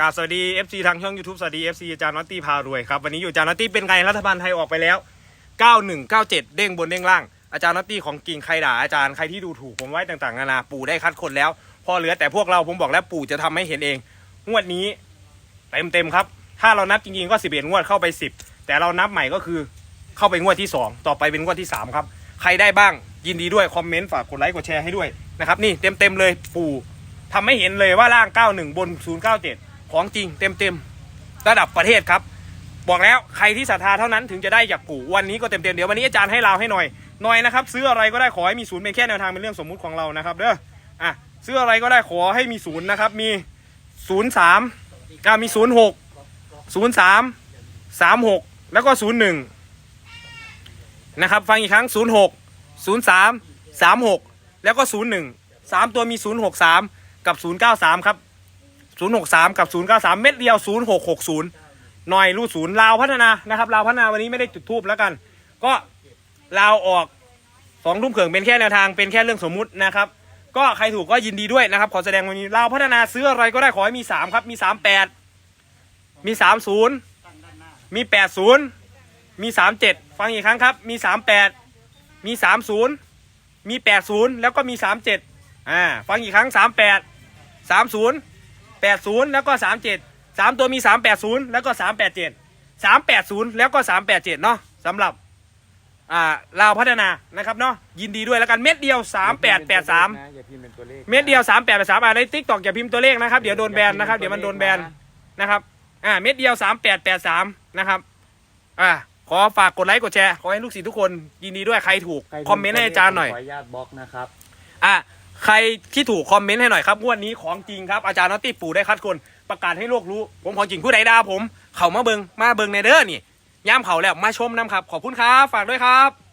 กราบสวัสดี FC ทางช่อง YouTube สวัสดี FC อาจารย์นอตตี้พารวยครับ วันนี้อยู่อาจารย์นอตตี้เป็นไงรัฐบาลไทยออกไปแล้ว 9197 เด้งบนเด้งล่าง อาจารย์นอตตี้ของกิ่งใครด่าอาจารย์ใครที่ดูถูกผมไว้ต่างๆนานาปู่ได้คัดคนแล้ว พอเหลือแต่พวกเราผมบอกแล้วปู่จะทำให้เห็นเอง งวดนี้เต็มเต็มๆครับ ถ้าเรานับจริงๆก็11งวดเข้าไป 10 แต่เรานับใหม่ก็คือเข้าไปงวดที่ 2 ต่อไปเป็นงวดที่ 3 ครับ ใครได้บ้างยินดีด้วยคอมเมนต์ฝากกดไลค์กดแชร์ให้ด้วยนะครับนี่เต็มเต็มๆเลยปู่ทำให้เห็นเลยว่าล่าง 91 บน 097 ของจริงเต็มเต็มๆระดับประเทศครับ บอกแล้วใครที่ศรัทธาเท่านั้นถึงจะได้จากปู่วันนี้ก็เต็มเต็มๆเดี๋ยววันนี้อาจารย์ให้เราให้หน่อยหน่อยนะครับซื้ออะไรก็ได้ขอให้มีศูนย์เป็นแค่แนวทางเป็นเรื่องสมมุติของเรานะครับเด้ออะซื้ออะไรก็ได้ขอให้มีศูนย์นะครับมีศูนย์สามก็มีศูนย์หกศูนย์สามสามหกแล้วก็ศูนย์หนึ่งนะครับฟังอีกครั้งศูนย์หกศูนย์สามสามหกแล้วก็ศูนย์หนึ่งสามตัวมีศูนย์หกสามกับศูนย์เก้าสามครับ ศูนย์หกสามกับศูนย์เก้าสามเม็ดเดียวศูนย์หกหกศูนย์หน่อยรูดศูนย์ลาวพัฒนานะครับลาวพัฒนาวันนี้ไม่ได้จุดทูบแล้วกัน ก็ลาวออกสองทุ่มเขิงเป็นแค่แนวทางเป็นแค่เรื่องสมมุตินะครับ ก็ใครถูกก็ยินดีด้วยนะครับ ขอแสดงวันนี้ลาวพัฒนาซื้ออะไรก็ได้ขอให้มีสามครับมีสามแปดมีสามศูนย์มีแปดศูนย์มีสามเจ็ดฟังอีกครั้งครับ มีสามแปดมีสามศูนย์มีแปดศูนย์แล้วก็มีสามเจ็ดอ่าฟังอีกครั้งสามแปดสามศูนย์ แปดศูนย์แล้วก็สามเจ็ดสามตัวมีสามแปดศูนย์แล้วก็สามแปดเจ็ดสามแปดศูนย์แล้วก็สามแปดเจ็ดเนาะสำหรับอ่าลาวพัฒนานะครับเนาะยินดีด้วยแล้วกันเม็ดเดียวสามแปดแปดสามอย่าพิมพ์เป็นตัวเลขเม็ดเดียวสามแปดแปดสามอ่าในทิกตอกอย่าพิมพ์ตัวเลขนะครับเดี๋ยวโดนแบนนะครับเดี๋ยวมันโดนแบนนะครับอ่าเม็ดเดียวสามแปดแปดสามนะครับอ่าขอฝากกดไลค์กดแชร์ขอให้ลูกศิษย์ทุกคนยินดีด้วยใครถูกใรคอมเมนต์ให้อาจารย์หน่อย ขออนุญาตบล็อกนะครับ อะ ใครที่ถูกคอมเมนต์ให้หน่อยครับงวดนี้ของจริงครับอาจารย์นอตตี้ปู่ได้คัดคนประกาศให้โลกรู้ ผมของจริงผู้ใดด่าผม เขามาเบิงมาเบิงในเด้อนี่ย่ามเขาแล้วมาชมนำครับ ขอบคุณครับ ฝากด้วยครับ